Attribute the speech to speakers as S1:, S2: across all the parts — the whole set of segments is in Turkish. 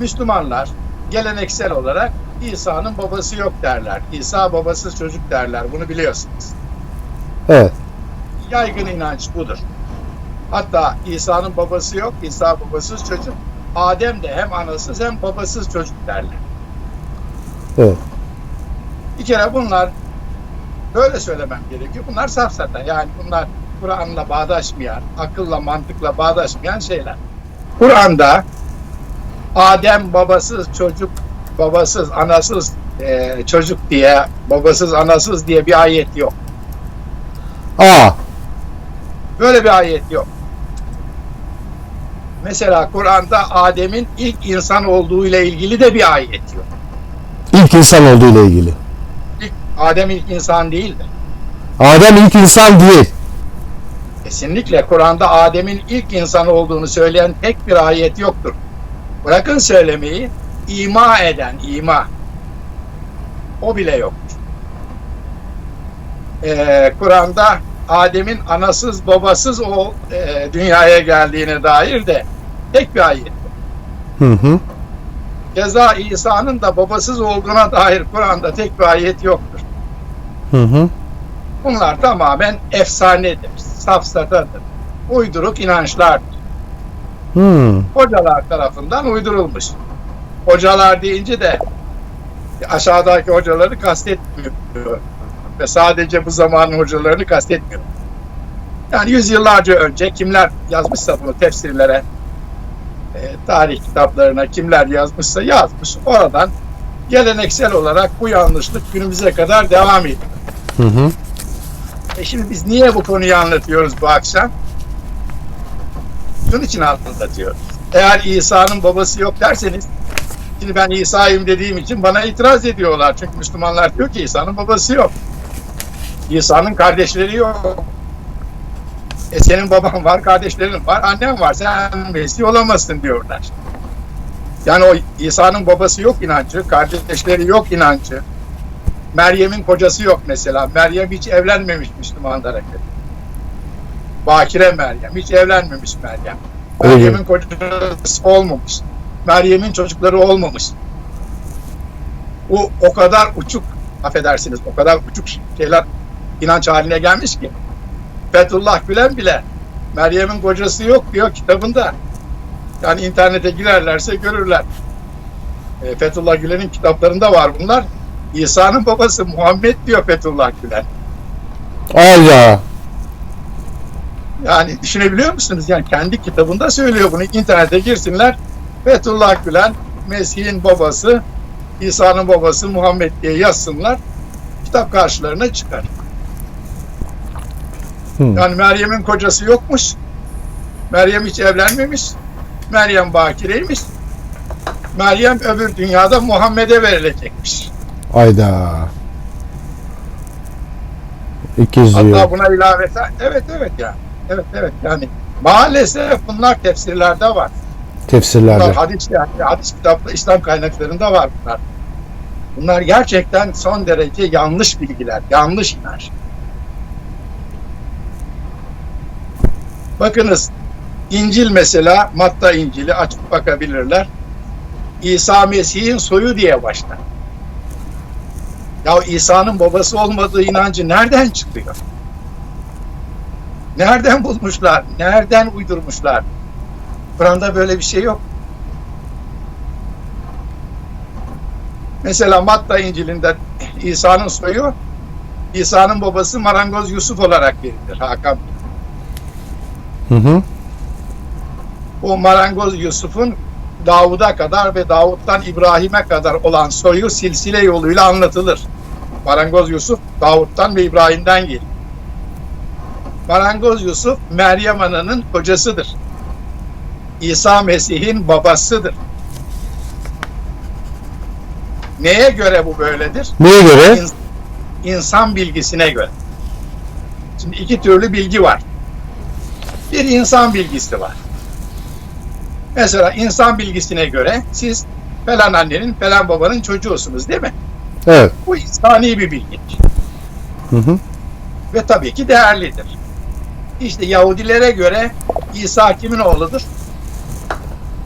S1: Müslümanlar geleneksel olarak İsa'nın babası yok derler. İsa babasız çocuk derler. Bunu biliyorsunuz.
S2: Evet.
S1: Yaygın inanç budur. Hatta İsa'nın babası yok, İsa babasız çocuk. Adem de hem anasız hem babasız çocuk derler.
S2: Evet.
S1: Bir kere bunlar böyle söylemem gerekiyor. Bunlar safsata. Yani bunlar Kur'an'la bağdaşmayan, akılla, mantıkla bağdaşmayan şeyler. Kur'an'da Adem babasız çocuk, babasız, anasız eee, çocuk diye, babasız, anasız diye bir ayet yok.
S2: Aa.
S1: Böyle bir ayet yok. Mesela Kur'an'da Adem'in ilk insan olduğu ile ilgili de bir ayet yok.
S2: ilk insan olduğu ile ilgili.
S1: İlk, Adem ilk insan değildi.
S2: Adem ilk insan değil.
S1: Kesinlikle Kur'an'da Adem'in ilk insan olduğunu söyleyen tek bir ayet yoktur. Bırakın söylemeyi, ima eden, ima. O bile yoktur. Ee, Kur'an'da Adem'in anasız babasız o e, dünyaya geldiğine dair de tek bir ayet.
S2: Hı hı.
S1: Keza İsa'nın da babasız olduğuna dair Kur'an'da tek bir ayet yoktur.
S2: Hı hı.
S1: Bunlar tamamen efsanedir, safsatadır, uyduruk inançlardır.
S2: Hı.
S1: Hocalar tarafından uydurulmuş. Hocalar deyince de aşağıdaki hocaları kastetmiyor. Ve sadece bu zamanın hocalarını kastetmiyor. Yani yüzyıllarca önce kimler yazmışsa bunu tefsirlere, e, tarih kitaplarına kimler yazmışsa yazmış. Oradan geleneksel olarak bu yanlışlık günümüze kadar devam ediyor.
S2: Hı hı.
S1: E şimdi biz niye bu konuyu anlatıyoruz bu akşam? Şunun için anlatıyoruz. Eğer İsa'nın babası yok derseniz, şimdi ben İsa'yım dediğim için bana itiraz ediyorlar. Çünkü Müslümanlar diyor ki İsa'nın babası yok. İsa'nın kardeşleri yok. E senin baban var, kardeşlerin var, annen var. Sen Mesih olamazsın diyorlar. Yani o İsa'nın babası yok inancı, kardeşleri yok inancı. Meryem'in kocası yok mesela. Meryem hiç evlenmemiş Müslümanlara göre. Bakire Meryem. Hiç evlenmemiş Meryem. Meryem'in kocası olmamış. Meryem'in çocukları olmamış. Bu o kadar uçuk, affedersiniz, o kadar uçuk şeyler inanç haline gelmiş ki. Fethullah Gülen bile Meryem'in kocası yok diyor kitabında. Yani internete girerlerse görürler. E, Fethullah Gülen'in kitaplarında var bunlar. İsa'nın babası Muhammed diyor Fethullah Gülen.
S2: Allah.
S1: Yani düşünebiliyor musunuz? Yani kendi kitabında söylüyor bunu. İnternete girsinler. Fethullah Gülen, Mesih'in babası, İsa'nın babası Muhammed diye yazsınlar. Kitap karşılarına çıkar.
S2: Hı.
S1: Yani Meryem'in kocası yokmuş. Meryem hiç evlenmemiş. Meryem bakireymiş. Meryem öbür dünyada Muhammed'e verilecekmiş.
S2: Ayda. İkiz
S1: Hatta buna ilaveten evet evet yani. Evet evet yani maalesef bunlar tefsirlerde var.
S2: Tefsirlerde.
S1: Bunlar hadis yani hadis kitapta İslam kaynaklarında var bunlar. Bunlar gerçekten son derece yanlış bilgiler, yanlış inanç. Bakınız İncil mesela Matta İncil'i açıp bakabilirler. İsa Mesih'in soyu diye başlar. Ya İsa'nın babası olmadığı inancı nereden çıkıyor? Nereden bulmuşlar? Nereden uydurmuşlar? Kur'an'da böyle bir şey yok. Mesela Matta İncil'inde İsa'nın soyu İsa'nın babası marangoz Yusuf olarak verilir Hakan.
S2: Hı hı.
S1: O marangoz Yusuf'un Davud'a kadar ve Davut'tan İbrahim'e kadar olan soyu silsile yoluyla anlatılır. Marangoz Yusuf Davut'tan ve İbrahim'den gelir. Marangoz Yusuf Meryem Ana'nın kocasıdır. İsa Mesih'in babasıdır. Neye göre bu böyledir?
S2: Neye göre?
S1: İns- insan bilgisine göre. Şimdi iki türlü bilgi var. Bir insan bilgisi var. Mesela insan bilgisine göre siz falan annenin falan babanın çocuğusunuz değil mi?
S2: Evet.
S1: Bu insani bir bilgi
S2: Hı hı.
S1: ve tabii ki değerlidir. İşte Yahudilere göre İsa kimin oğludur?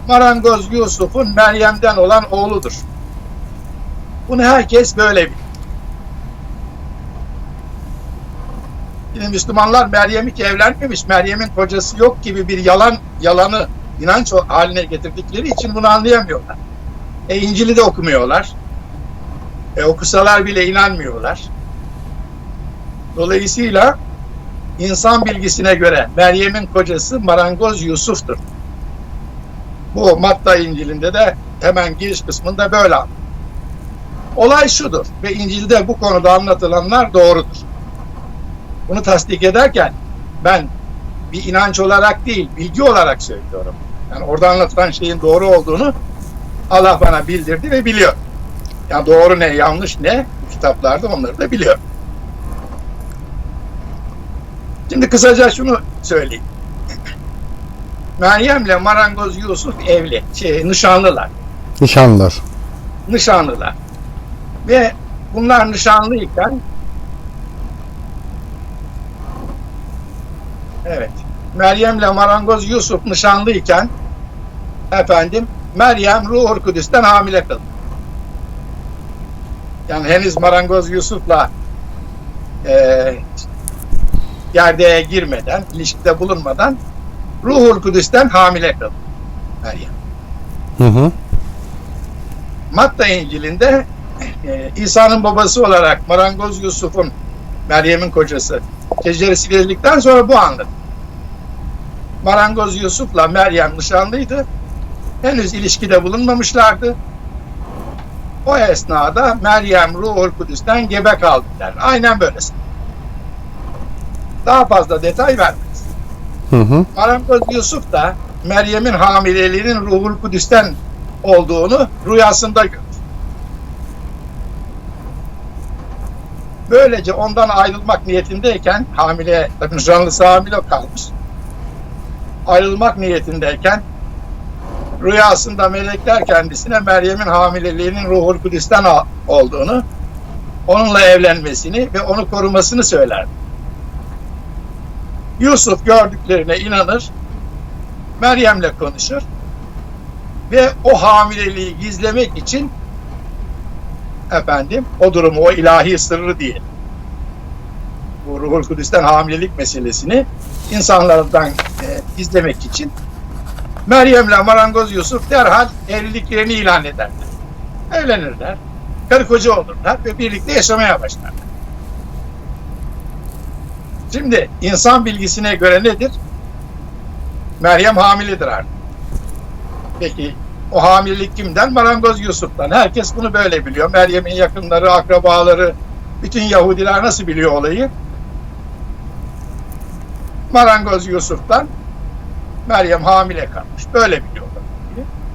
S1: marangoz Yusuf'un Meryem'den olan oğludur. Bunu herkes böyle bilir. Şimdi Müslümanlar Meryem hiç evlenmemiş, Meryem'in kocası yok gibi bir yalan yalanı inanç haline getirdikleri için bunu anlayamıyorlar. E, İncil'i de okumuyorlar. E, okusalar bile inanmıyorlar. Dolayısıyla insan bilgisine göre Meryem'in kocası marangoz Yusuf'tur. Bu Matta İncil'inde de hemen giriş kısmında böyle. Olay şudur ve İncil'de bu konuda anlatılanlar doğrudur. Bunu tasdik ederken ben bir inanç olarak değil, bilgi olarak söylüyorum. Yani orada anlatılan şeyin doğru olduğunu Allah bana bildirdi ve biliyor. Yani doğru ne, yanlış ne bu kitaplarda onları da biliyor. Şimdi kısaca şunu söyleyeyim. Meryem'le marangoz Yusuf evli, şey, nişanlılar.
S2: Nişanlılar.
S1: Nişanlılar. Ve bunlar nişanlıyken Evet. Meryem'le marangoz Yusuf nişanlıyken efendim Meryem Ruhul Kudüs'ten hamile kaldı. Yani henüz marangoz Yusuf'la e, gerdeğe girmeden, ilişkide bulunmadan Ruhul Kudüs'ten hamile kaldı Meryem.
S2: Hı hı.
S1: Matta İncil'inde e, İsa'nın babası olarak marangoz Yusuf'un Meryem'in kocası teceresi verildikten sonra bu anladı. Marangoz Yusuf'la Meryem nişanlıydı. Henüz ilişkide bulunmamışlardı. O esnada Meryem Ruhul Kudüs'ten gebe kaldılar. Aynen böylesi. Daha fazla detay vermez.
S2: Hı hı.
S1: Marangoz Yusuf da Meryem'in hamileliğinin Ruhul Kudüs'ten olduğunu rüyasında gördü. Böylece ondan ayrılmak niyetindeyken hamile, tabii nişanlısı hamile kalmış. Ayrılmak niyetindeyken rüyasında melekler kendisine Meryem'in hamileliğinin Ruhul Kudüs'ten olduğunu, onunla evlenmesini ve onu korumasını söyler. Yusuf gördüklerine inanır, Meryem'le konuşur ve o hamileliği gizlemek için efendim o durumu, o ilahi sırrı diye bu Ruhul Kudüs'ten hamilelik meselesini insanlardan e, gizlemek için Meryem'le Marangoz Yusuf derhal evliliklerini ilan ederler. Evlenirler, karı koca olurlar ve birlikte yaşamaya başlarlar. Şimdi insan bilgisine göre nedir? Meryem hamiledir artık. Peki o hamilelik kimden? Marangoz Yusuf'tan. Herkes bunu böyle biliyor. Meryem'in yakınları, akrabaları, bütün Yahudiler nasıl biliyor olayı? Marangoz Yusuf'tan Meryem hamile kalmış. Böyle biliyorlar.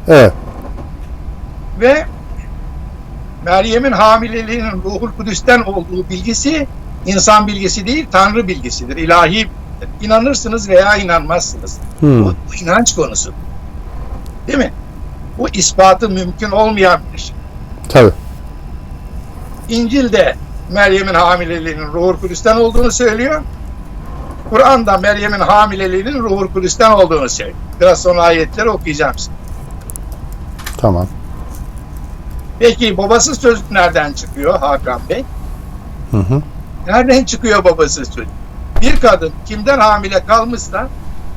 S2: Evet.
S1: Ve Meryem'in hamileliğinin Ruhul Kudüs'ten olduğu bilgisi insan bilgisi değil, Tanrı bilgisidir. ilahi. İnanırsınız veya inanmazsınız.
S2: Hı.
S1: Bu, bu inanç konusu. Değil mi? Bu ispatı mümkün olmayan bir şey.
S2: Tabii.
S1: İncil'de Meryem'in hamileliğinin Ruhul Kudüs'ten olduğunu söylüyor. Kur'an'da Meryem'in hamileliğinin Ruhul Kudüs'ten olduğunu söylüyor. Biraz sonra ayetleri okuyacağım size.
S2: Tamam.
S1: Peki babasız çocuk nereden çıkıyor Hakan Bey?
S2: Hı hı.
S1: Nereden çıkıyor babasız çocuk? Bir kadın kimden hamile kalmışsa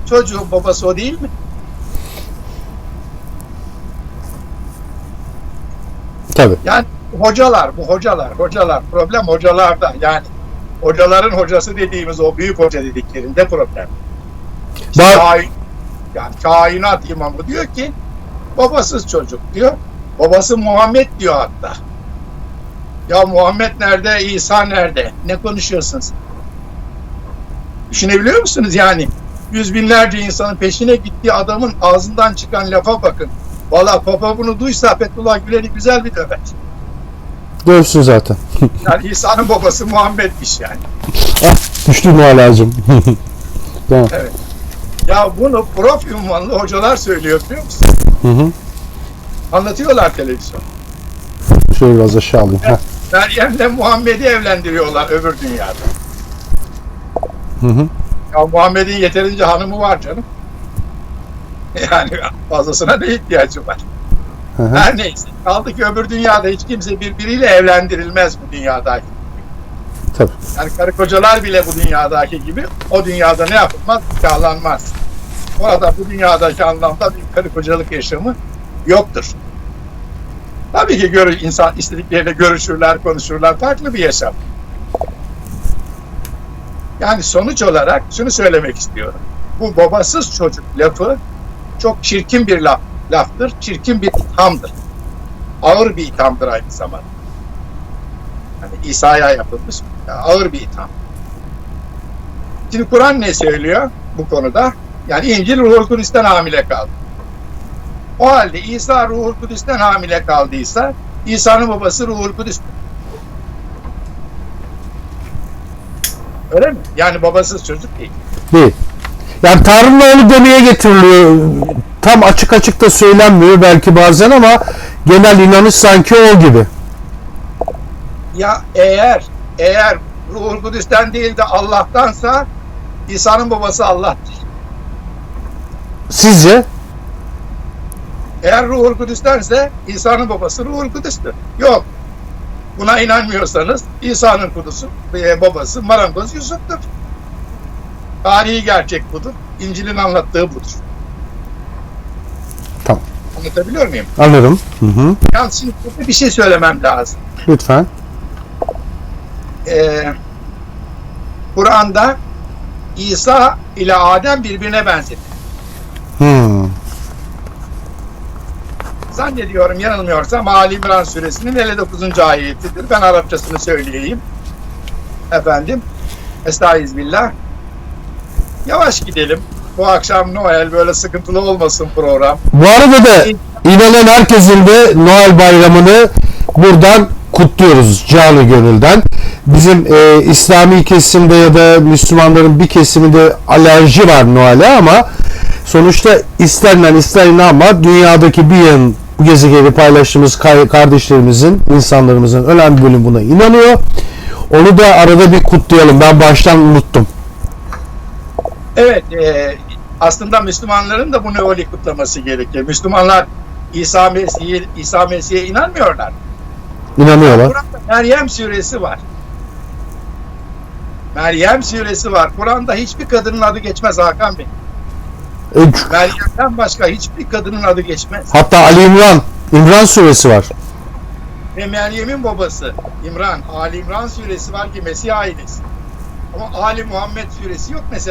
S1: çocuğun babası o değil mi?
S2: Tabii.
S1: Yani hocalar, bu hocalar, hocalar, problem hocalarda. Yani hocaların hocası dediğimiz o büyük hoca dediklerinde problem. İşte kain- yani kainat imamı diyor ki babasız çocuk diyor. Babası Muhammed diyor hatta. Ya Muhammed nerede, İsa nerede? Ne konuşuyorsunuz? Düşünebiliyor musunuz yani? Yüz binlerce insanın peşine gittiği adamın ağzından çıkan lafa bakın. Valla Papa bunu duysa Fethullah Gülen'i güzel bir döver.
S2: Dövsün zaten.
S1: Yani İsa'nın babası Muhammed'miş yani.
S2: Düştü muhalacım. tamam.
S1: Ya bunu prof ünvanlı hocalar söylüyor biliyor musun?
S2: Hı hı.
S1: Anlatıyorlar televizyon.
S2: Şöyle biraz aşağı alayım. Heh.
S1: Meryem'le Muhammed'i evlendiriyorlar öbür dünyada.
S2: Hı hı.
S1: Ya Muhammed'in yeterince hanımı var canım. Yani fazlasına ne ihtiyacı var?
S2: Hı hı.
S1: Her neyse. Kaldı ki öbür dünyada hiç kimse birbiriyle evlendirilmez bu dünyadaki.
S2: Tabii.
S1: Yani karı kocalar bile bu dünyadaki gibi o dünyada ne yapılmaz? Nikahlanmaz. Orada bu dünyadaki anlamda bir karı kocalık yaşamı yoktur. Tabii ki görü, insan istedikleriyle görüşürler, konuşurlar. Farklı bir yaşam. Yani sonuç olarak şunu söylemek istiyorum. Bu babasız çocuk lafı çok çirkin bir laf, laftır. Çirkin bir ithamdır. Ağır bir ithamdır aynı zamanda. Yani İsa'ya yapılmış ağır bir itham. Şimdi Kur'an ne söylüyor bu konuda? Yani İncil Ruhul Kudüs'ten hamile kaldı. O halde İsa Ruhul Kudüs'ten hamile kaldıysa İsa'nın babası Ruhul Kudüs'tür. Öyle mi? Yani babasız çocuk değil.
S2: Değil. Yani Tanrı'nın oğlu demeye getiriliyor. Tam açık açık da söylenmiyor belki bazen ama genel inanış sanki o gibi.
S1: Ya eğer eğer Ruhul Kudüs'ten değil de Allah'tansa İsa'nın babası Allah'tır.
S2: Sizce?
S1: Eğer Ruhul Kudüs'tense İsa'nın babası Ruhul Kudüs'tür. Yok. Buna inanmıyorsanız İsa'nın kudusu, e, babası Marangoz Yusuf'tur. Tarihi gerçek budur. İncil'in anlattığı budur.
S2: Tamam.
S1: Anlatabiliyor muyum?
S2: Anladım. Hı hı.
S1: Yalnız şimdi bir şey söylemem lazım.
S2: Lütfen.
S1: Ee, Kur'an'da İsa ile Adem birbirine benzetti.
S2: Hmm.
S1: Zannediyorum yanılmıyorsam Ali İmran suresinin 59. ayetidir. Ben Arapçasını söyleyeyim. Efendim. Estağfirullah. Yavaş gidelim. Bu akşam Noel böyle sıkıntılı olmasın program.
S2: Bu arada da inanan herkesin de Noel bayramını buradan kutluyoruz canı gönülden. Bizim e, İslami kesimde ya da Müslümanların bir kesiminde alerji var Noel'e ama sonuçta istenilen istenilen ama dünyadaki bir yan bu gezegeni paylaştığımız kardeşlerimizin, insanlarımızın önemli bir bölümü buna inanıyor. Onu da arada bir kutlayalım. Ben baştan unuttum.
S1: Evet, e, aslında Müslümanların da bu Noel'i kutlaması gerekir. Müslümanlar İsa Mesih'e İsa Mesih'e inanmıyorlar.
S2: İnanıyorlar.
S1: Kur'an'da Meryem suresi var. Meryem suresi var. Kur'an'da hiçbir kadının adı geçmez Hakan Bey. Meryem'den başka hiçbir kadının adı geçmez.
S2: Hatta Ali İmran, İmran suresi var.
S1: Ve Meryem'in babası İmran, Ali İmran suresi var ki Mesih ailesi. Ama Ali Muhammed suresi yok mesela